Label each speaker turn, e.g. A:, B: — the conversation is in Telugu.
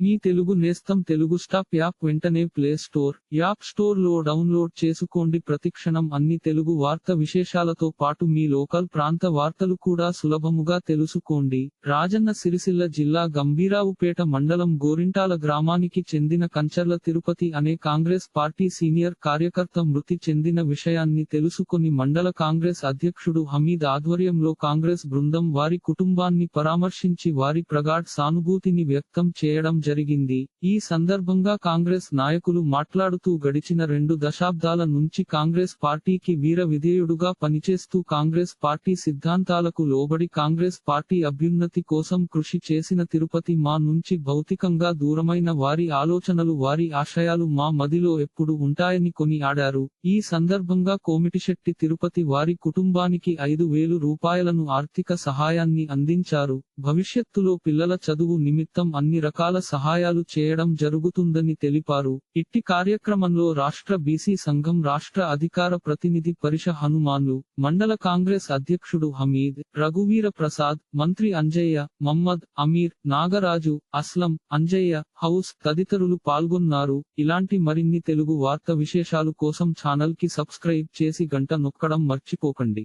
A: మీ తెలుగు నేస్తం తెలుగు స్టాప్ యాప్ వెంటనే ప్లే స్టోర్ యాప్ స్టోర్లో డౌన్లోడ్ చేసుకోండి. ప్రతిక్షణం అన్ని తెలుగు వార్త విశేషాలతో పాటు మీ లోకల్ ప్రాంత వార్తలు కూడా సులభముగా తెలుసుకోండి. రాజన్న సిరిసిల్ల జిల్లా గంభీరావుపేట మండలం గోరింటాల గ్రామానికి చెందిన కంచర్ల తిరుపతి అనే కాంగ్రెస్ పార్టీ సీనియర్ కార్యకర్త మృతి చెందిన విషయాన్ని తెలుసుకొని మండల కాంగ్రెస్ అధ్యక్షుడు హమీద్ ఆధ్వర్యంలో కాంగ్రెస్ బృందం వారి కుటుంబాన్ని పరామర్శించి వారి ప్రగాఢ్ సానుభూతిని వ్యక్తం చేయడం జరిగింది. ఈ సందర్భంగా కాంగ్రెస్ నాయకులు మాట్లాడుతూ గడిచిన రెండు దశాబ్దాల నుంచి కాంగ్రెస్ పార్టీకి వీర విధేయుడుగా పనిచేస్తూ కాంగ్రెస్ పార్టీ సిద్ధాంతాలకు లోబడి కాంగ్రెస్ పార్టీ అభ్యున్నతి కోసం కృషి చేసిన తిరుపతి మా నుంచి భౌతికంగా దూరమైన వారి ఆలోచనలు వారి ఆశయాలు మా మదిలో ఎప్పుడు ఉంటాయని కొని ఆడారు ఈ సందర్భంగా కోమిటిశెట్టి తిరుపతి వారి కుటుంబానికి ఐదు వేలు రూపాయలను ఆర్థిక సహాయాన్ని అందించారు. భవిష్యత్తులో పిల్లల చదువు నిమిత్తం అన్ని రకాల సహాయాలు చేయడం జరుగుతుందని తెలిపారు. ఇట్టి కార్యక్రమంలో రాష్ట్ర బీసీ సంఘం రాష్ట్ర అధికార ప్రతినిధి పరిష హనుమాన్లు మండల కాంగ్రెస్ అధ్యక్షుడు హమీద్ రఘువీర ప్రసాద్ మంత్రి అంజయ్య మమ్మద్ అమీర్ నాగరాజు అస్లం అంజయ్య హౌస్ తదితరులు పాల్గొన్నారు. ఇలాంటి మరిన్ని తెలుగు వార్త విశేషాలు కోసం ఛానల్కి సబ్స్క్రైబ్ చేసి గంట నొక్కడం మర్చిపోకండి.